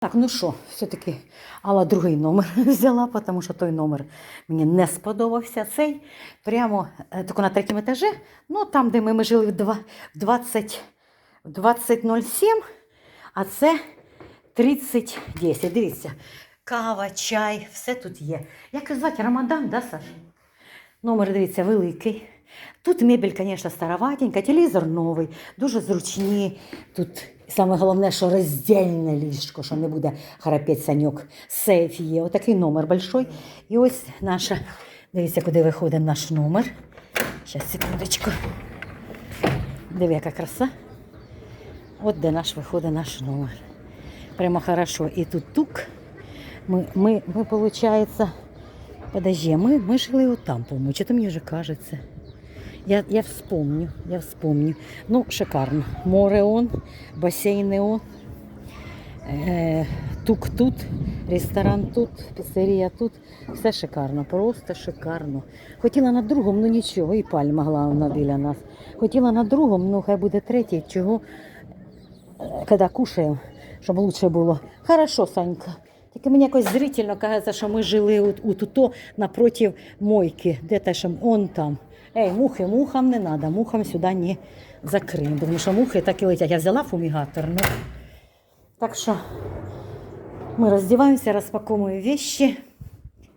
Так, ну що, все-таки Алла другий номер взяла, тому що той номер мені не сподобався. Цей прямо е, тільки на третьому етажі, ну там, де ми, ми жили в два- 20 20.07, а це 30.10. Дивіться, кава, чай, все тут є. Як його звати? Рамадан, да, Саш? Номер, дивіться, великий. Тут мебель, звісно, староватенька, телевізор новий, дуже зручні. Тут саме головне, що роздільне ліжко, що не буде храпець саньок. Сейф є. Отакий номер большой. І ось наша, дивіться, куди виходить наш номер. Зараз, секундочку. Диви, яка краса. От де наш виходить наш номер. Прямо хорошо. І тут тук. Ми, ми, ми получается, подожди, ми, ми жили от там, по-моєму, чи то мені вже кажеться. Я, я вспомню, я вспомню. Ну, шикарно. Море он, басейни он, е, тук тут, ресторан тут, піцерія тут. Все шикарно, просто шикарно. Хотіла на другому, ну нічого, і пальма головна біля нас. Хотіла на другому, ну хай буде третій, чого, е, коли кушаємо, щоб лучше було. Хорошо, Санька. Тільки мені якось зрительно кажеться, що ми жили у, у туто напротив мойки, де те, що он там. Ей, мухи, мухам не треба, мухам сюди не закриємо, тому що мухи так і летять. Я взяла фумігатор. Ну. Так що ми роздіваємося, розпаковуємо вещи.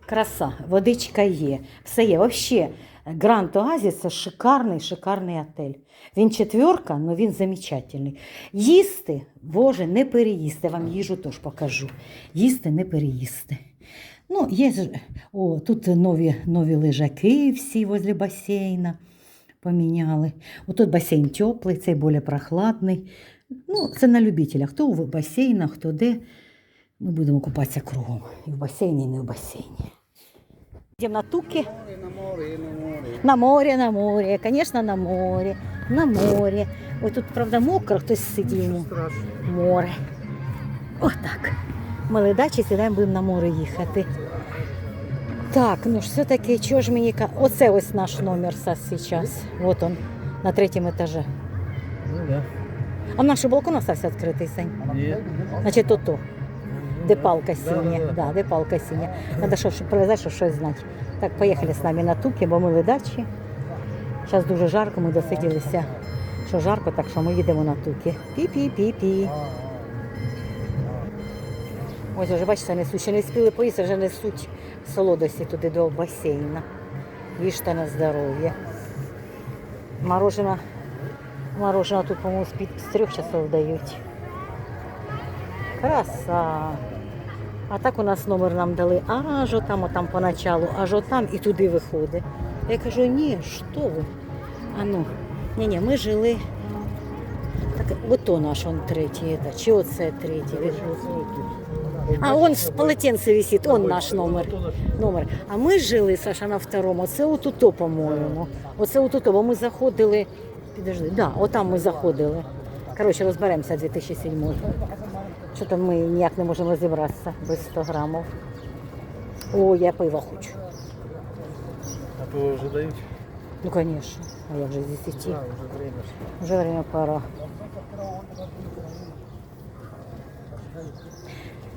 Краса, водичка є, все є. Взагалі, Гранд Оазіс це шикарний, шикарний отель. Він четверка, але він замечательний. Їсти, Боже, не переїсти. Я вам їжу теж покажу. Їсти не переїсти. Ну, є ж, о, тут нові, нові лежаки всі возле басейна поміняли. Отут басейн теплий, цей більш прохладний. Ну, це на любителя. Хто в басейнах, хто де. Ми будемо купатися кругом. І в басейні, і не в басейні. Йдемо на туки. На море, на море, звісно, на море, на море. Ой, тут, правда, мокро, хтось сидів. йому. Море. Отак. Ми ледачі сідаємо, будемо на море їхати. Так, ну ж все-таки, чого ж мені... Оце ось наш номер зараз. Вот он, на третьому етажі. Ну да. А наш балкон остався відкритий, Сень. Значить, то то. Де палка синя. да, да. Да, де палка синя. Що, щоб привезти, щоб щось знати. Так, поїхали з нами на туки, бо ми ледачі. Зараз дуже жарко, ми досиділися, що жарко, так що ми їдемо на туки. Пі-пі-пі-пі. Ось вже бачите, несуть, ще не спіли поїсти, вже несуть солодості туди до басейна. Їжте на здоров'я. Мороженое, мороженое тут, по-моєму, з, трьох часов дають. Краса. А так у нас номер нам дали аж там, там поначалу, аж там і туди виходить. Я кажу, ні, що ви? А ну, ні, ні, ми жили. Так, ото наш он третій, чи оце третій. А он в полотенце висит, он наш номер. номер. А ми жили, Саша, на второму. Це отуто, по-моєму. Оце отуто, бо ми заходили. Підожди, да, отам ми заходили. Коротше, розберемося 2007. Що там ми ніяк не можемо розібратися без 100 грамів. О, я пиво хочу. А то вже дають? Ну, звісно. А я вже з 10. Да, вже время. Вже время пора.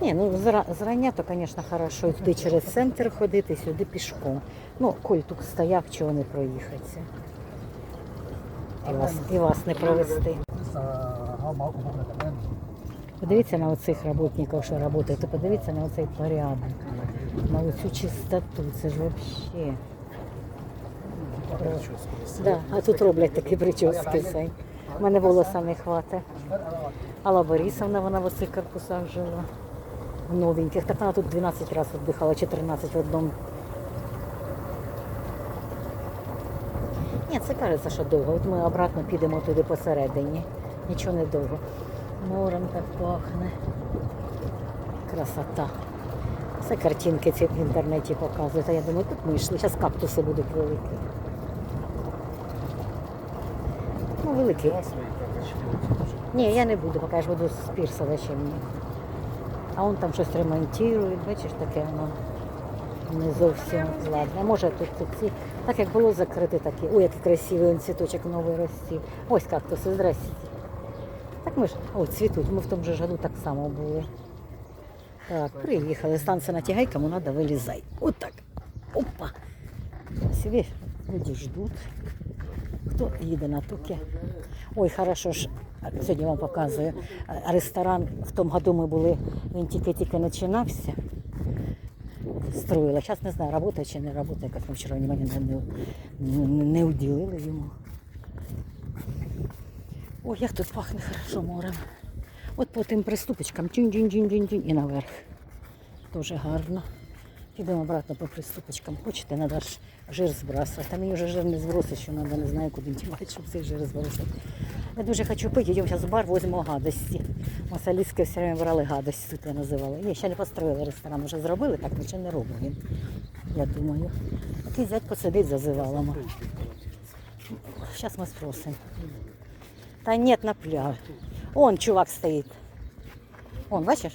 Ні, ну зрання, то, звісно, хорошо. Туди через центр ходити, сюди пішком. Ну, коль тут стояв, чого не проїхатися. І вас, і вас не провести. Подивіться на оцих роботників, що працюють, то подивіться на оцей порядок, на оцю чистоту. Це ж взагалі. Да, а тут роблять такі прически. У мене волоса не хватить. Алла Борисовна, вона в оцих корпусах жила. Новеньких. Так вона тут 12 разів віддихала, 14 в одному. Ні, це кажеться, що довго. От ми обратно підемо туди посередині. Нічого не довго. Морем так пахне. Красота. Це картинки ці в інтернеті показують. А я думаю, тут ми йшли. Зараз кактуси будуть великі. Ну, великі. Ні, я не буду, поки я ж буду з мені. А он там щось ремонтують, бачиш, таке воно не зовсім ладно. Може тут, ці. Так як було закрите такі. Ой, який красивий он цвіточок новий розцвів. Ось кактуси, здрасте. Так ми ж, о, цвітуть, ми в тому же году так само були. Так, приїхали. Станція на тягай, кому треба, вилізай. Отак. Опа. Собі люди ждуть. Хто їде на туки? Ой, хорошо ж. Сьогодні вам показую. Ресторан в тому году ми були, він тільки-тільки починався. Строїла. Зараз не знаю, працює чи не працює, якось ми вчора не, не, не, уділили йому. Ой, як тут пахне хорошо морем. От по тим приступочкам тюнь тюнь тюнь тюнь тюнь і наверх. Дуже гарно. Підемо обратно по приступочкам. Хочете, треба ж жир збрасувати. Та мені вже жир не збросить, що треба, не знаю, куди дівати, щоб цей жир збросити. Я дуже хочу пити, йдемо зараз в бар, візьмемо гадості. Масалістське все время брали гадості, тут я називала. Ні, ще не построїли ресторан, вже зробили, так нічого не робимо він. Я думаю. Такий зятько сидить за завалами. Зараз ми спросимо. Та ні, на пляж. Он чувак стоїть. Он, бачиш?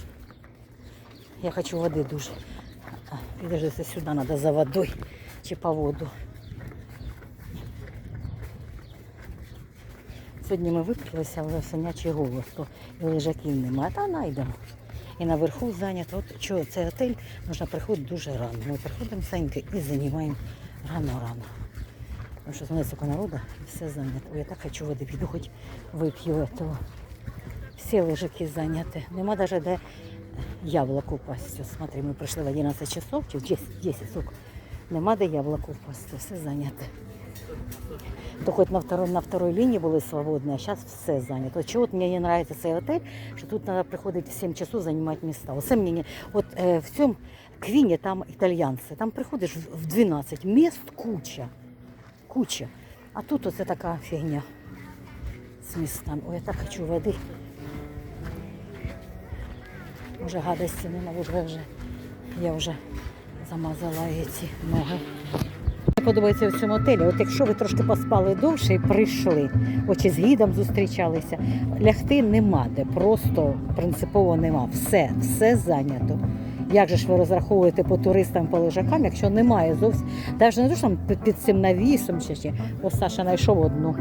Я хочу води дуже. А, Підожди, це сюди треба за водою чи по воду. Сьогодні ми випилися, але синячий голос, то і лежаків немає, та знайдемо. І наверху зайнято. От чого цей отель можна приходити дуже рано. Ми приходимо саньки і займаємо рано-рано. Тому що знаєте, сколько народу все зайнято. Ой, я так хочу води піду, хоч вип'ю. Всі лежаки зайняті. Нема навіть де яблоко упасти. Ось, Смотри, ми прийшли в 11 часов, чи 10, 10 сок. Нема де яблоко упасти, все зайняте. То хоч на второй, на второй лінії були свободні, а зараз все зайнято. От Чого от мені не подобається цей отель, що тут треба приходити в 7 часов займати міста. Оце мені не... От е, в цьому квіні там італьянці, там приходиш в в 12, міст куча. Куча. А тут оце така фігня з містами. Ой, я так хочу води. Може гадості нема, вже вже я вже замазала ці ноги. Мені подобається в цьому отелі. От якщо ви трошки поспали довше і прийшли, очі з гідом зустрічалися, лягти нема де, просто принципово нема. Все, все зайнято. Як же ж ви розраховуєте по туристам, по лежакам, якщо немає зовсім, навіть не те, що там під, цим навісом ще ще. Ось Саша знайшов одну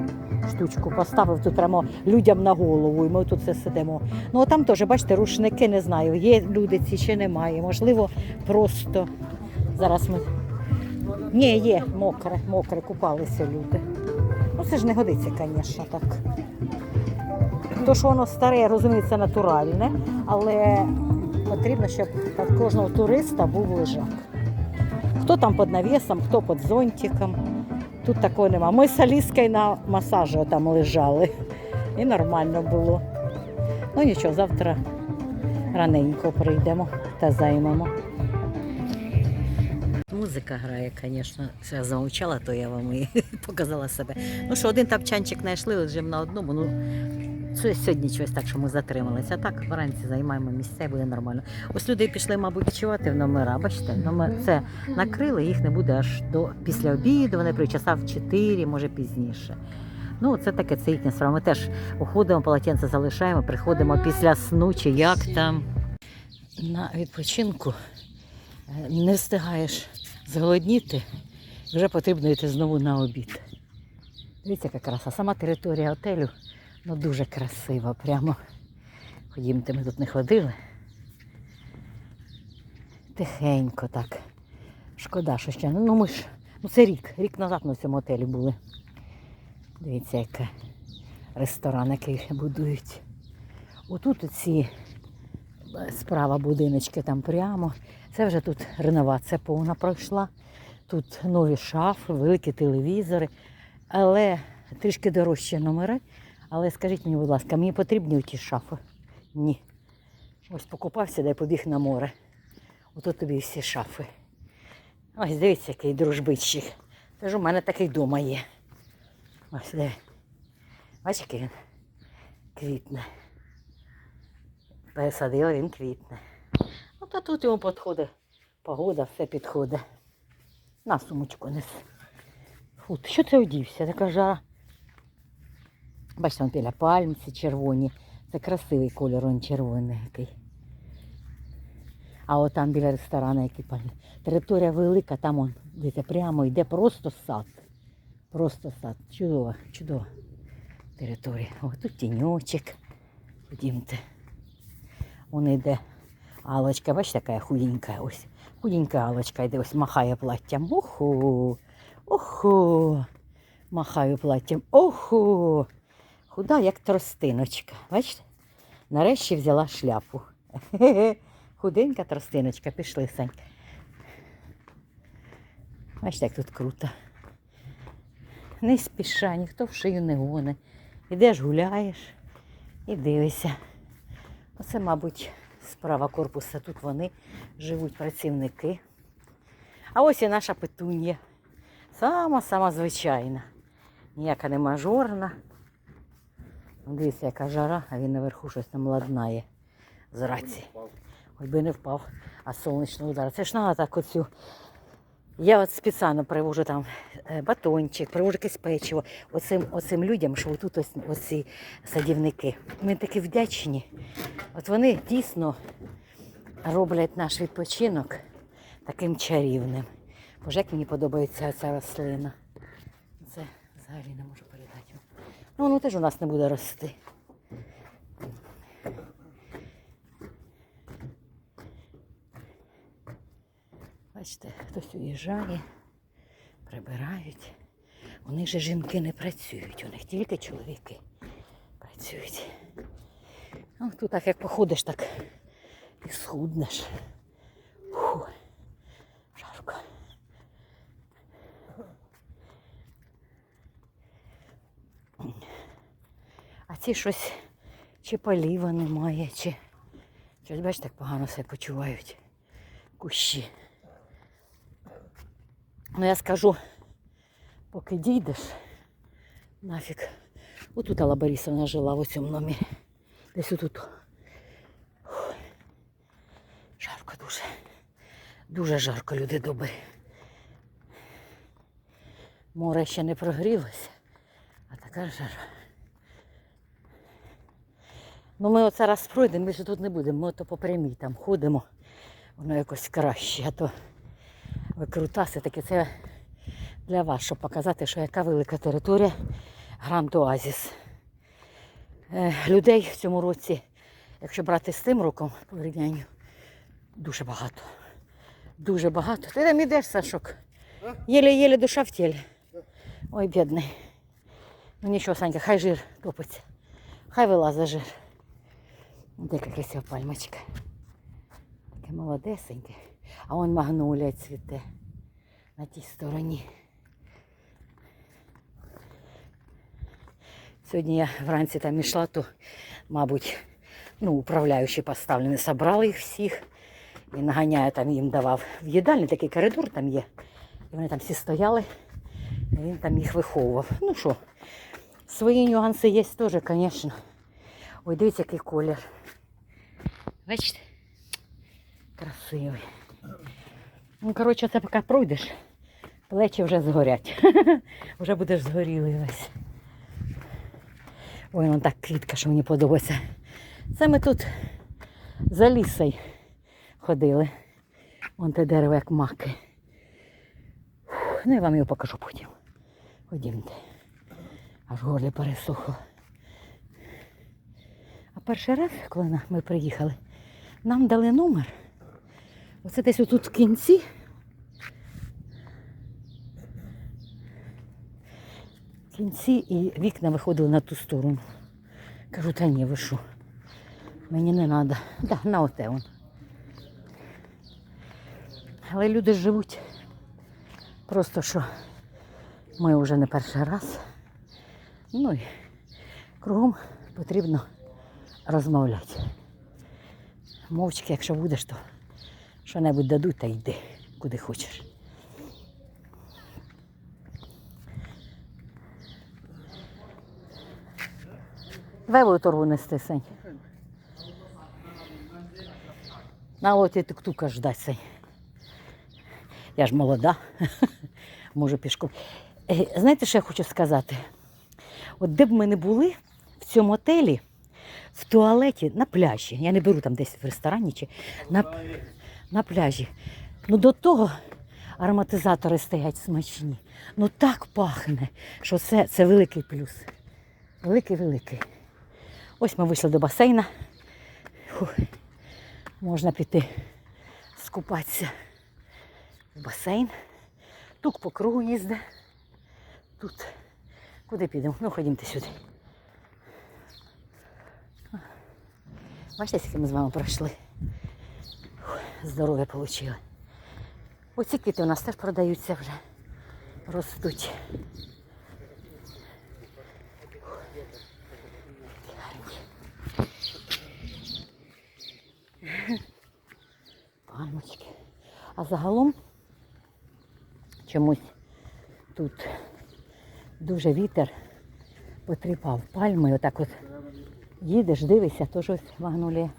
штучку, поставив тут прямо людям на голову, і ми тут все сидимо. Ну а там теж, бачите, рушники не знаю, є люди ці чи немає. Можливо, просто зараз ми. Ні, є, мокре, мокре, купалися люди. Ну це ж не годиться, звісно, так. То, що воно старе, розуміється, натуральне, але потрібно, щоб кожного туриста був лежак. Хто там під навісом, хто під зонтиком. Тут такого нема. Ми з Аліскою на масажі там лежали. І нормально було. Ну нічого, завтра раненько прийдемо та займемо. Музика грає, звісно. Я замовчала, то я вам і показала себе. Ну що, один тапчанчик знайшли, лежимо на одному. Ну, сьогодні щось так, що ми затрималися. А так вранці займаємо місця і буде нормально. Ось люди пішли, мабуть, відчувати в номера. Бачите, номер це накрили, їх не буде аж до після обіду. Вони при часа в 4, може пізніше. Ну, це таке, це їхня справа. Ми теж уходимо, полотенце залишаємо, приходимо після сну чи як там. На відпочинку е, не встигаєш зголодніти, вже потрібно йти знову на обід. Дивіться, яка краса. Сама територія готелю ну, дуже красива. Прямо. Ходімте, ми тут не ходили. Тихенько так. Шкода, що ще. Ну, ми ж, ну це рік. Рік назад ми в цьому готелі були. Дивіться, який ресторан, який будують. Отут ці е, справа будиночки там прямо. Це вже тут реновація повна пройшла. Тут нові шафи, великі телевізори, але трішки дорожчі номери. Але скажіть мені, будь ласка, мені потрібні ті шафи? Ні. Ось покупався, дай побіг на море. Ото тобі всі шафи. Ось дивіться, який дружбичик. Це ж у мене такий вдома є. Ось де. Який він квітне. Пересадила, він квітне. Ну, тут йому підходить. Погода, все підходить. На сумочку нес. Фу, що ти одівся? Така жара. Бачите, вон біля пальмці червоні. Це красивий кольор, він червоний який. А от там біля ресторану, який пальми. Територія велика, там он, дивіться, прямо йде просто сад. Просто сад. Чудова, чудова територія. О, тут тіньочок. Ходімте. Вон йде Алочка, бачите, яка худенька ось. Худенька Алочка йде, ось махає платтям. Оху, оху. Махаю платтям. Оху. Худа, як тростиночка. Бачите? Нарешті взяла шляпу. Худенька тростиночка, пішли, Санька. Бачите, як тут круто. Не спіша, ніхто в шию не гоне. Ідеш, гуляєш і дивишся. Оце, мабуть, справа корпуса. Тут вони живуть працівники. А ось і наша петунья. Сама-сама звичайна. Ніяка не мажорна. Дивіться, яка жара, а він наверху щось там ладнає з раці. Хоч би не впав, а сонячний удар. Це ж треба так оцю. Я от спеціально привожу там е, батончик, привожу якесь печиво оцим, оцим людям, що тут ось оці садівники. Ми такі вдячні. От вони дійсно роблять наш відпочинок таким чарівним. Боже, як мені подобається ця рослина. Це взагалі не можу воно теж у нас не буде рости. Бачите, хтось уїжджає, прибирають. У них же жінки не працюють, у них тільки чоловіки працюють. Ну, тут так як походиш, так і схуднеш. Фу, жарко. А ці щось чи поліва немає, чи щось, бачите, так погано себе почувають. Кущі. Ну я скажу, поки дійдеш, нафіг. Отут Алла Борисовна жила в цьому номері. Десь отут. Жарко дуже. Дуже жарко, люди добрі. Море ще не прогрілося, а така жара. Ну ми оце раз пройдемо, більше тут не будемо. Ми то по прямій там ходимо. Воно якось краще, а то викрутаси таке. Це для вас, щоб показати, що яка велика територія Гранд Оазіс. Е, людей в цьому році, якщо брати з тим роком по порівнянню, дуже багато. Дуже багато. Ти там ідеш, Сашок. Єле-єле душа в тілі. Ой, бідний. Ну нічого, Санька, хай жир топиться. Хай вилазить жир. Де яка красива пальмочка. Таке молодесеньке. А он магнолія цвіте на тій стороні. Сьогодні я вранці там ішла, то, мабуть, ну, управляючі поставлені, собрали їх всіх. Він наганяє там їм давав в їдальні такий коридор там є. І вони там всі стояли, і він там їх виховував. Ну що, свої нюанси є теж, звісно. Ой, дивіться, який колір. Бачите? Красивий. Ну, коротше, це поки пройдеш, плечі вже згорять. вже будеш згорілий весь. Ой, вон так квітка, що мені подобається. Це ми тут за лісою ходили. Вон те дерево, як маки. Ну, я вам його покажу потім. Ходімте. Аж горлі пересохло. Перший раз, коли ми приїхали, нам дали номер. Оце десь отут в кінці. В кінці і вікна виходили на ту сторону. Кажу, та ні, ви що? Мені не треба. Да, на оте он. Але люди живуть. Просто що ми вже не перший раз. Ну і кругом потрібно розмовляти. Мовчки, якщо будеш, то що-небудь дадуть та йди, куди хочеш. Давай торгу нести, Сень. На лоті тук-тука ждать, Сень. Я ж молода, можу пішком. Е, Знаєте, що я хочу сказати? От де б ми не були в цьому отелі, в туалеті, на пляжі. Я не беру там десь в ресторані чи на, на пляжі. Ну до того ароматизатори стоять смачні. Ну так пахне, що це, це великий плюс. Великий-великий. Ось ми вийшли до басейна. Фух. Можна піти скупатися в басейн. Тут по кругу їздить. Тут. Куди підемо? Ну, ходімте сюди. Бачите, скільки ми з вами пройшли. Здоров'я отримали. Оці квіти у нас теж продаються вже. Ростуть. Пальмочки. А загалом чомусь тут дуже вітер потріпав пальми. Отак от їдеш, дивишся, то щось магнолія.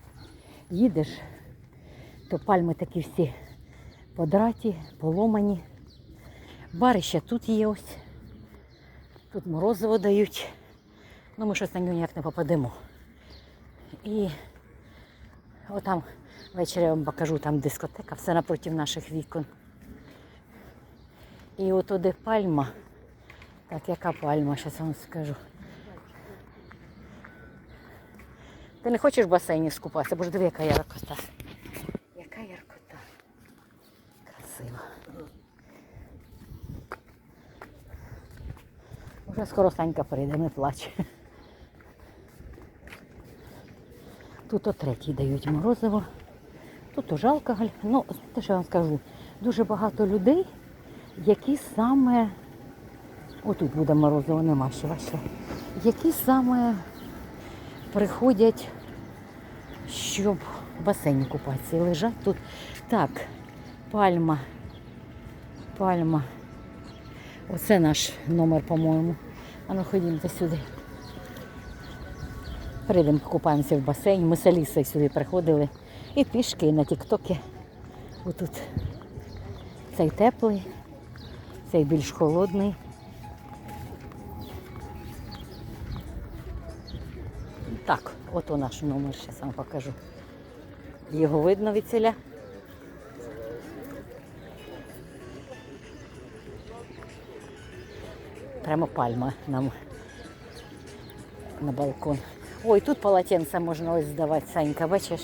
Їдеш, то пальми такі всі подраті, поломані. Бари ще тут є ось. Тут морозиво дають. Ну ми щось на нього ніяк не попадемо. І отам ввечері я вам покажу, там дискотека, все напроти наших вікон. І от де пальма. Так, яка пальма, зараз вам скажу. Ти не хочеш в басейні скупатися, бо ж диви, яка яркота. Яка яркота. Красива. Вже скоро Санька прийде, не плач. Тут о третій дають морозиво. Тут уже алкоголь. Ну, те, що я вам скажу, дуже багато людей, які саме. Отут буде морозиво, нема ще ваше. Які саме приходять, щоб в басейні купатися. І лежать тут. Так, пальма. Пальма. Оце наш номер, по-моєму. А ну ходімте сюди. Прийдемо, купаємося в басейні. Ми з Алісою сюди приходили. І пішки і на тіктоки. Отут. Цей теплий, цей більш холодний. Так, ото наш номер, зараз вам покажу. Його видно від ціля. Прямо пальма нам на балкон. Ой, тут полотенце можна ось здавати, Санька, бачиш?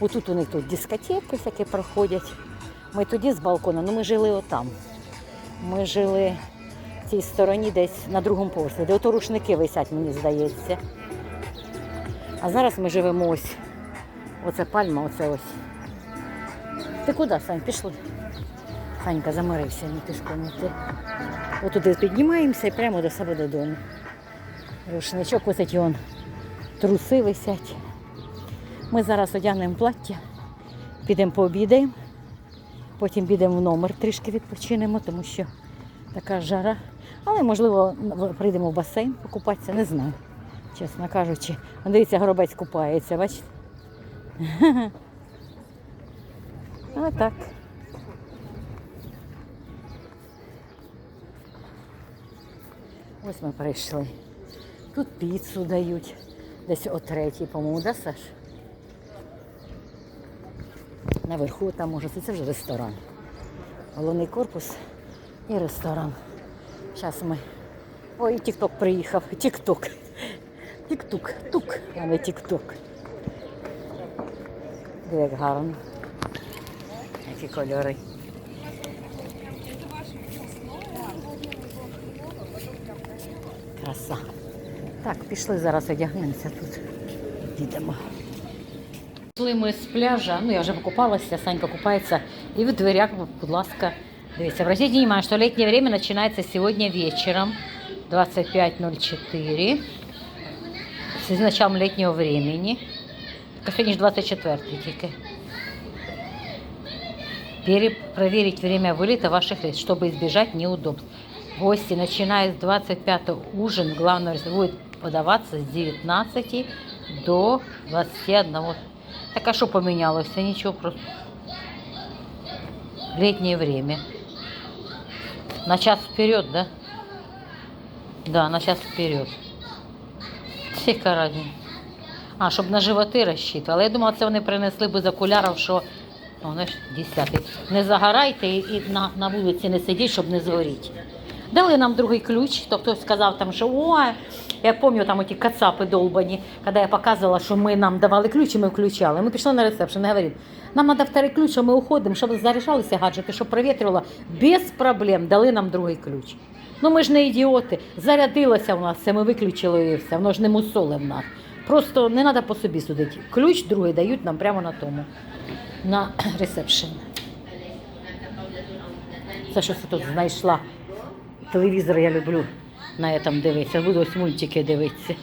Отут у них тут дискотеки всякі проходять. Ми тоді з балкона, ну ми жили отам. Ми жили цій стороні десь на другому поверсі, де ото рушники висять, мені здається. А зараз ми живемо ось. Оце пальма, оце ось. Ти куди, Сань, пішли? Санька замирився, не пішком йти. Отуди піднімаємося і прямо до себе додому. Рушничок ось ці он труси висять. Ми зараз одягнемо плаття, підемо пообідаємо, потім підемо в номер, трішки відпочинемо, тому що така жара. Але, можливо, прийдемо в басейн покупатися, не знаю, чесно кажучи. Дивіться, горобець купається, бачите? Отак. Ось ми прийшли. Тут піцу дають. Десь о третій, по-моєму, да, Саш? Наверху там може, це вже ресторан. Головний корпус і ресторан. Зараз ми. Ой, тік-ток приїхав. Тік-ток. Тік-тук. Тук, а не тік-ток. Як гарно. Які кольори. Краса. Так, пішли зараз одягнемося тут. Підемо. Пішли ми з пляжа, ну я вже покупалася, Санька купається. И в дверях, будь ласка, дивіться. Обратите внимание, что летнее время начинается сегодня вечером 25.04. С началом летнего времени. Так, Сьогодні ж 24 тільки. Пере- проверить время вылета ваших рейсов, чтобы избежать неудобств. Гости, начиная с 25 ужин, главное, будет подаваться с 19 до 21. Так а что поменялось? Да Ничего, просто летнее время. На час вперед, да? Да, на час вперед. Яка разниця? А, щоб на животи розчитували. Я думала, це вони принесли без окулярів, що ну, знаєш, 10. Не загорайте і на, на вулиці не сидіть, щоб не згоріти. Дали нам другий ключ, то хтось сказав там, що о, я пам'ятаю там ті кацапи долбані, коли я показувала, що ми нам давали ключ, і ми включали. Ми пішли на ресепшн і говоримо, нам треба вторий ключ, що ми уходимо, щоб заряджалися гаджети, щоб провітрювало. Без проблем дали нам другий ключ. Ну ми ж не ідіоти. Зарядилося в нас, все ми виключили і все, воно ж не мусоле в нас. Просто не треба по собі судити. Ключ другий дають нам прямо на тому, на ресепшн. Це щось тут знайшла. Телевізор я люблю на этом дивитися. Буду ось мультики дивитися.